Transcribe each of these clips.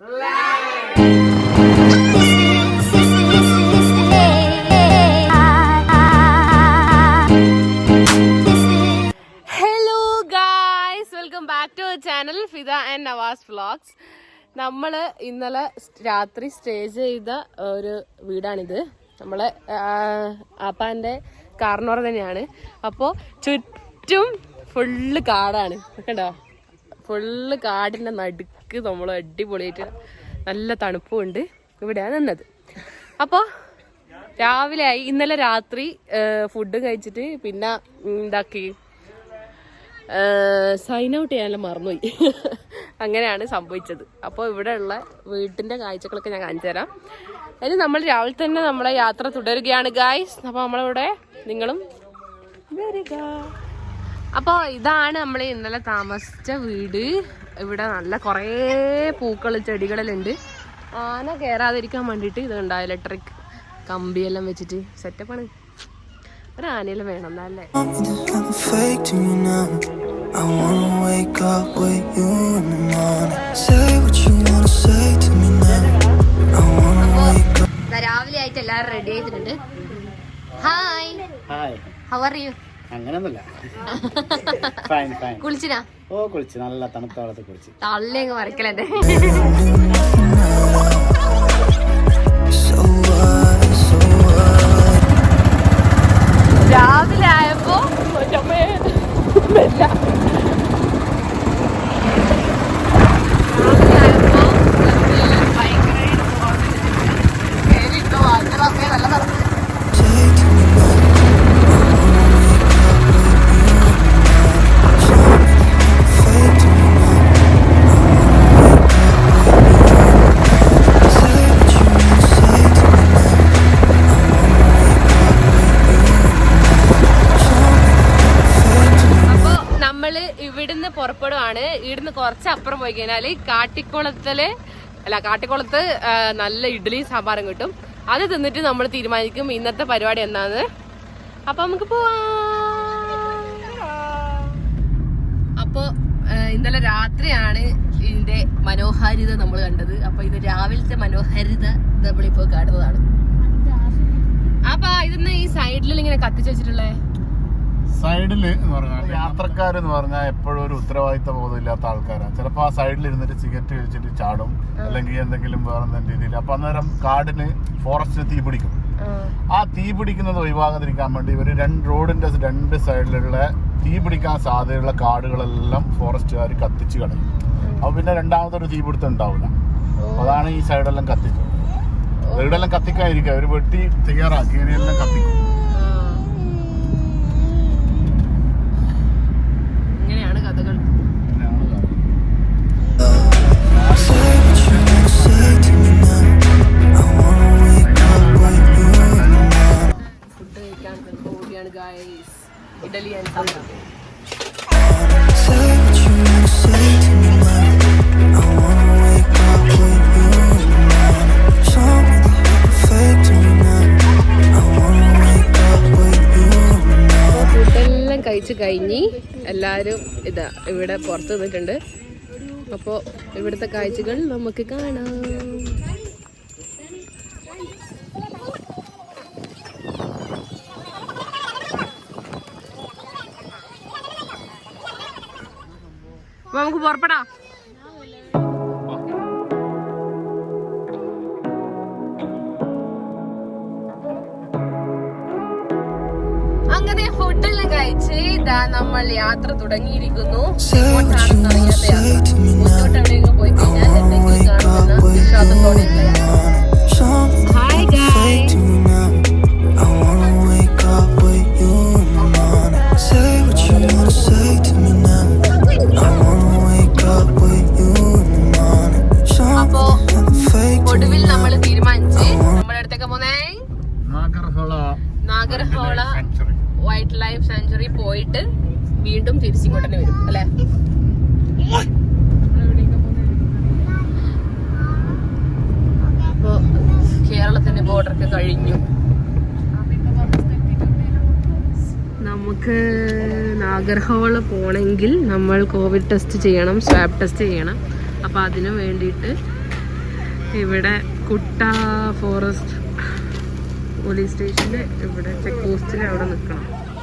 Hello guys welcome back to channel Fida and Navas vlogs നമ്മൾ ഇന്നലെ രാത്രി stay ചെയ്ത ഒരു വീടാണിത്. നമ്മളെ ആപ്പാന്റെ കാർണോർ തന്നെയാണ്. അപ്പോൾ ചുറ്റും ഫുള്ള് കാടാണ്. കണ്ടോ? ഫുള്ള് കാടിന്റെ നടുക്ക് നമ്മൾ അടിപൊളിയായിട്ട് നല്ല തണുപ്പും ഉണ്ട് ഇവിടെയാണ് നിന്നത്. അപ്പോൾ രാവിലെ ആയി ഇന്നലെ രാത്രി ഫുഡ് കഴിച്ചിട്ട് പിന്നെ ഉണ്ടാക്കി സൈൻ ഔട്ട് ചെയ്യാനെല്ലാം മറന്നുപോയി. അങ്ങനെയാണ് സംഭവിച്ചത്. അപ്പോൾ ഇവിടെയുള്ള വീട്ടിന്റെ കാഴ്ചകളൊക്കെ ഞാൻ കാണിച്ചു തരാം. അതിന് നമ്മൾ രാവിലെ തന്നെ നമ്മളെ യാത്ര തുടരുകയാണ് ഗായ്സ് അപ്പോൾ നമ്മളിവിടെ നിങ്ങളും വരിക. അപ്പോൾ ഇതാണ് നമ്മൾ ഇന്നലെ താമസിച്ച വീട്. ഇവിടെ നല്ല കുറേ പൂക്കൾ ചെടികളെല്ലാം ഉണ്ട് ആന കയറാതിരിക്കാൻ വേണ്ടിയിട്ട് ഇതുണ്ട് ഇലക്ട്രിക് കമ്പിയെല്ലാം വെച്ചിട്ട് സെറ്റപ്പാണ് ഒരു ആനയെല്ലാം വേണം എന്നല്ലേ. I wanna wake up with you in the morning. Say what you wanna say to me now. I wanna wake up. രാവിലെ ആയിട്ട് എല്ലാവരും റെഡി ആയിട്ടുണ്ട് hi hi how are you അങ്ങനൊന്നുമില്ല. ഫൈൻ ഫൈൻ കുളിച്ചിനാ? ഓ കുളിച്ച്. നല്ല തണുത്ത വെള്ളത്തിൽ കുളിച്ച്. തള്ളിയങ്ങ് മറക്കലെന്റെ പുറപ്പെടുവാണ് ഇവിടുന്ന് കുറച്ച് അപ്പുറം പോയി കഴിഞ്ഞാൽ കാട്ടിക്കുളത്തിൽ അല്ല കാട്ടിക്കുളത്ത് നല്ല ഇഡ്ഡലി സാമ്പാറും കിട്ടും. അത് തിന്നിട്ട് നമ്മൾ തീരുമാനിക്കും ഇന്നത്തെ പരിപാടി എന്താന്ന്. അപ്പൊ നമുക്ക് പോവാം. അപ്പൊ ഇന്നലെ രാത്രിയാണ് ഇതിന്റെ മനോഹാരിത നമ്മൾ കണ്ടത്. അപ്പൊ ഇത് രാവിലത്തെ മനോഹാരിത നമ്മളിപ്പോ കാണുന്നതാണ്. അപ്പൊ ഇതൊന്ന് ഈ സൈഡിൽ ഇങ്ങനെ കത്തിച്ചു വെച്ചിട്ടുള്ളേ? സൈഡിൽ എന്ന് പറഞ്ഞാൽ യാത്രക്കാരെന്ന് പറഞ്ഞാൽ എപ്പോഴും ഒരു ഉത്തരവാദിത്ത ബോധമില്ലാത്ത ആൾക്കാരാണ്. ചിലപ്പോൾ ആ സൈഡിൽ ഇരുന്നിട്ട് സിഗരറ്റ് കഴിച്ചിട്ട് ചാടും. അല്ലെങ്കിൽ എന്തെങ്കിലും വേറെ എന്തെങ്കിലും രീതിയിൽ. അപ്പൊ അന്നേരം കാടിന് ഫോറസ്റ്റിന് തീ പിടിക്കും. ആ. തീ പിടിക്കുന്നത് ഒഴിവാകാതിരിക്കാൻ വേണ്ടി ഇവർ രണ്ട് റോഡിന്റെ രണ്ട് സൈഡിലുള്ള തീ പിടിക്കാൻ സാധ്യതയുള്ള കാടുകളെല്ലാം ഫോറസ്റ്റുകാർ കത്തിച്ച് കളയും. അപ്പൊ പിന്നെ രണ്ടാമതൊരു തീ പിടുത്തം ഉണ്ടാവില്ല. അതാണ് ഈ സൈഡെല്ലാം കത്തിച്ചത്. ഇവിടെല്ലാം കത്തിക്കാതിരിക്കുക. അവർ വെട്ടി തയ്യാറാക്കി ഇനിയെല്ലാം കത്തിക്കും. എല്ലാവരും ഇതാ ഇവിടെ പുറത്ത് നിന്നിട്ടുണ്ട്. അപ്പോൾ ഇവിടുത്തെ കാഴ്ചകൾ നമുക്ക് കാണാം. നമുക്ക് പുറപ്പെടാം. Me അപ്പോ that you're fake to me ഒടുവിൽ. നമ്മൾ തീരുമാനിച്ച്. നമ്മളെടുത്തേക്ക് പോന്നേ. Nagarhole. Nagarhole. Wildlife century പോയിട്ട് വീണ്ടും തിരിച്ചിങ്ങോട്ട് തന്നെ വരും അല്ലെ? അപ്പോ കേരളത്തിന്റെ ബോർഡർ ഒക്കെ കഴിഞ്ഞു. നമുക്ക് നാഗർഹോൾ പോണെങ്കിൽ നമ്മൾ കോവിഡ് ടെസ്റ്റ് ചെയ്യണം സ്വാബ് ടെസ്റ്റ് ചെയ്യണം. അപ്പോൾ അതിനു വേണ്ടിയിട്ട് ഇവിടെ കുട്ട ഫോറസ്റ്റ് പോലീസ് സ്റ്റേഷന്റെ ഇവിടെ ചെക്ക് പോസ്റ്റിൽ അവിടെ നിൽക്കണം.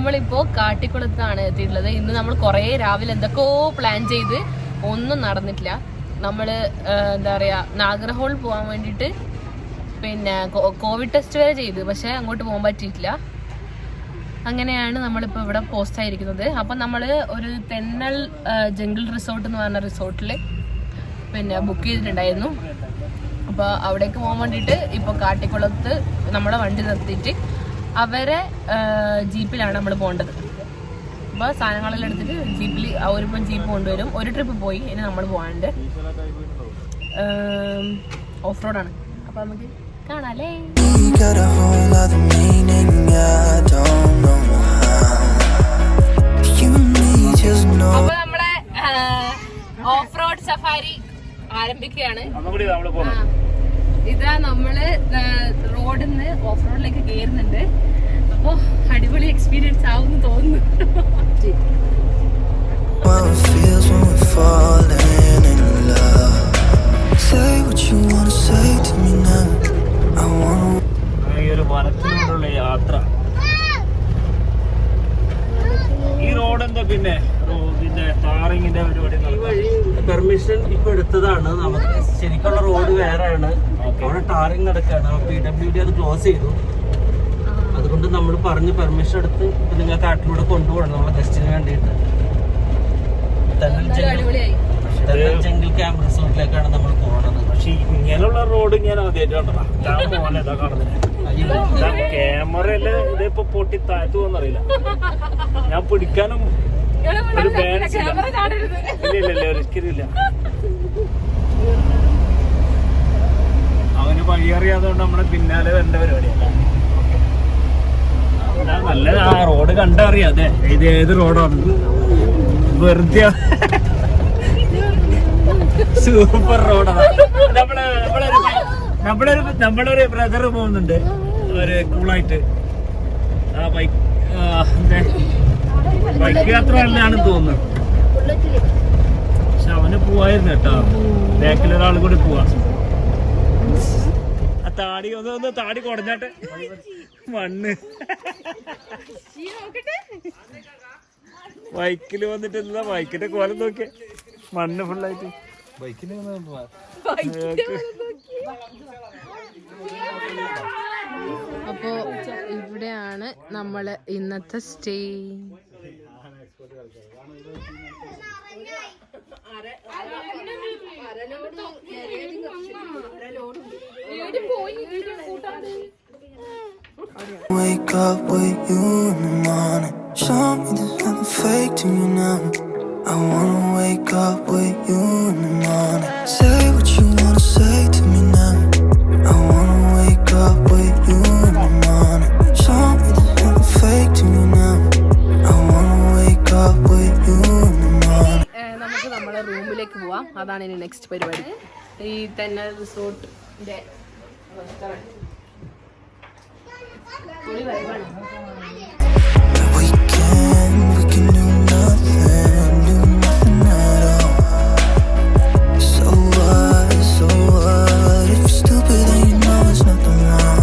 നമ്മളിപ്പോ കാട്ടിക്കുളത്താണ് എത്തിയിട്ടുള്ളത്. ഇന്ന് നമ്മൾ കുറേ രാവിലെ എന്തൊക്കെയോ പ്ലാൻ ചെയ്ത് ഒന്നും നടന്നിട്ടില്ല. നമ്മൾ എന്താ പറയാ നാഗർഹോൾ പോകാൻ വേണ്ടിട്ട് പിന്നെ കോവിഡ് ടെസ്റ്റ് വരെ ചെയ്തു. പക്ഷെ അങ്ങോട്ട് പോകാൻ പറ്റിയിട്ടില്ല. അങ്ങനെയാണ് നമ്മളിപ്പോ ഇവിടെ പോസ്റ്റ് ആയിരിക്കുന്നത്. അപ്പം നമ്മൾ ഒരു തെന്നൽ ജംഗിൾ റിസോർട്ട് എന്ന് പറഞ്ഞ റിസോർട്ടിൽ പിന്നെ ബുക്ക് ചെയ്തിട്ടുണ്ടായിരുന്നു. അപ്പോൾ അവിടേക്ക് പോകാൻ വേണ്ടിയിട്ട് ഇപ്പോൾ കാട്ടിക്കുളത്ത് നമ്മളെ വണ്ടി നിർത്തിയിട്ട് അവരെ ജീപ്പിലാണ് നമ്മൾ പോകേണ്ടത് അപ്പോൾ സാധനങ്ങളെല്ലാം എടുത്തിട്ട് ജീപ്പിൽ അവരിപ്പം ജീപ്പ് കൊണ്ടുവരും. ഒരു ട്രിപ്പ് പോയി ഇനി നമ്മൾ പോകാനുണ്ട് ഓഫ് റോഡാണ് അപ്പോൾ നമുക്ക് കാണാല്ലേ. അപ്പൊ നമ്മളെ ഓഫ് റോഡ് സഫാരി ആരംഭിക്കുകയാണ്. ഇതാ നമ്മൾ റോഡിൽ നിന്ന് ഓഫ് റോഡിലേക്ക് കയറുന്നുണ്ട് അപ്പൊ അടിപൊളി എക്സ്പീരിയൻസ് ആവും തോന്നുന്നു. ഈ ഒരു വനത്തിലൂടെയുള്ള യാത്ര. ഈ റോഡ് എന്താ പിന്നെ? റോഡിന്റെ പിന്നെ ടാറിങ്ങിന്റെ പരിപാടി നടക്കുന്നത് പെർമിഷൻ ഇപ്പൊ എടുത്തതാണ്. നമുക്ക് ശരിക്കുള്ള റോഡ് വേറെയാണ് അവിടെ ടാറിങ് നടക്കുകയാണ് പി ഡബ്ല്യു ഡി അത് ക്ലോസ് ചെയ്തു. അതുകൊണ്ട് നമ്മൾ പറഞ്ഞ് പെർമിഷൻ എടുത്ത് ഇപ്പൊ നിങ്ങൾ കാട്ടിലൂടെ കൊണ്ടുപോകണം നമ്മളെ ഗസ്റ്റിന് വേണ്ടിയിട്ട്. ജംഗിൾ ക്യാമ്പ് റിസോർട്ടിലേക്കാണ് നമ്മൾ പോകുന്നത് പക്ഷെ ഇങ്ങനെയുള്ള റോഡ് ഞാൻ ആദ്യമായിട്ട് കണ്ടതാ. ഞാൻ മോനെ ഇതാ കാണുന്നത് ക്യാമറ അല്ലേ ഇതിപ്പോ പൊട്ടി താഴ്ത്തു പോകുന്നറിയില്ല ഞാൻ പിടിക്കാനും ഒരു അവന് വഴിയറിയാതുകൊണ്ട് നമ്മുടെ പിന്നാലെ വരേണ്ട പരിപാടിയല്ല. നല്ല ആ റോഡ് കണ്ടറിയാം അതെ ഇത് ഏത് റോഡാണ് വെറുതെ സൂപ്പർ റോഡാണ് നമ്മൾ നമ്മളൊരു നമ്മളൊരു ബ്രദറ് ബ്രദർ പോകുന്നുണ്ട്. ഒരു കൂളായിട്ട് ആ ബൈക്ക് ബൈക്ക് യാത്ര അല്ലാണെന്ന് തോന്നുന്നു. പക്ഷെ അവന് പോവായിരുന്നു കേട്ടോ. ബാക്കിലൊരാൾ കൂടി പോവാ. ആ താടി ഒന്ന് ഒന്ന് താടി കുടഞ്ഞാട്ടെ. മണ്ണ്. ബൈക്കിൽ വന്നിട്ട് എന്താ? ബൈക്കിന്റെ കോലം നോക്കിയ. മണ്ണ് ഫുള്ളായിട്ട് ബൈക്കിൽ അപ്പോ ഇവിടെയാണ് നമ്മൾ ഇന്നത്തെ stay. Wake up with you in the morning. Show me there's nothing fake to me പോവാം അതാണ് ഇനി നെക്സ്റ്റ് പരിപാടി ഈ തന്നെ റിസോർട്ടിന്റെ We can, we can do nothing, do nothing at all. So what, so what? If you're stupid, then you know it's nothing wrong.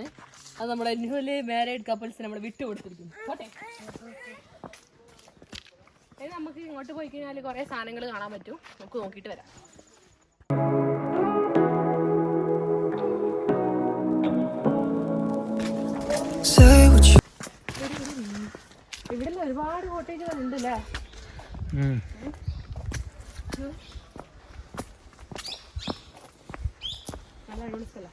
ആണ്. അത് നമ്മുടെ newly married couples നമ്മൾ വിട്ടു കൊടുത്തിരിക്കുന്നു. കോട്ടെ നമുക്ക് ഇങ്ങോട്ട് പോയി കഴിഞ്ഞാൽ കുറേ സാധനങ്ങൾ കാണാൻ പറ്റും. നമുക്ക് നോക്കിയിട്ട് വരാം. ഇവിടെ ഒരുപാട് കോട്ടേജുകൾ ഉണ്ട് അല്ലേ? നല്ല അടിപൊളി സ്ഥലം.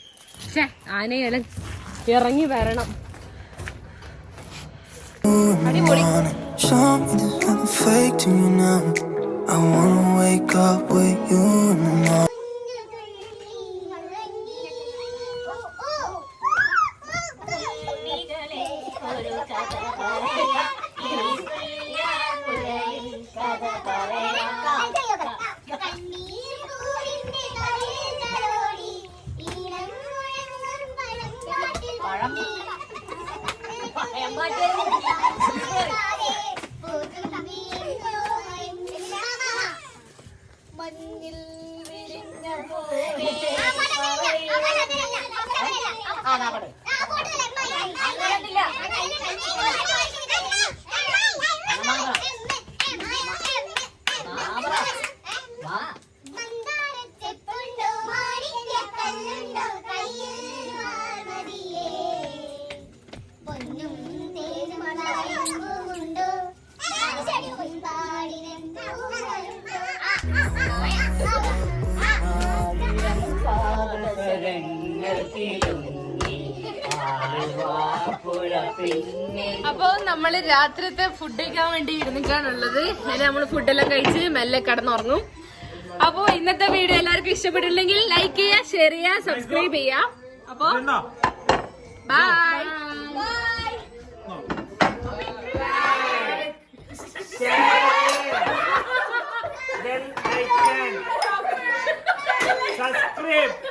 ഛേ ആനയെല്ലാം ഇറങ്ങി വരണം അടിപൊളി. അപ്പൊ നമ്മൾ രാത്രിത്തെ ഫുഡ് കഴിക്കാൻ വേണ്ടി ഇരുന്നിട്ടാണുള്ളത്. അതിന് നമ്മൾ ഫുഡെല്ലാം കഴിച്ച് മെല്ലെ കടന്നുറങ്ങും. അപ്പോ ഇന്നത്തെ വീഡിയോ എല്ലാവർക്കും ഇഷ്ടപ്പെട്ടില്ലെങ്കിൽ ലൈക്ക് ചെയ്യുക ഷെയർ ചെയ്യുക സബ്സ്ക്രൈബ് ചെയ്യുക. അപ്പൊ bye Then I can subscribe.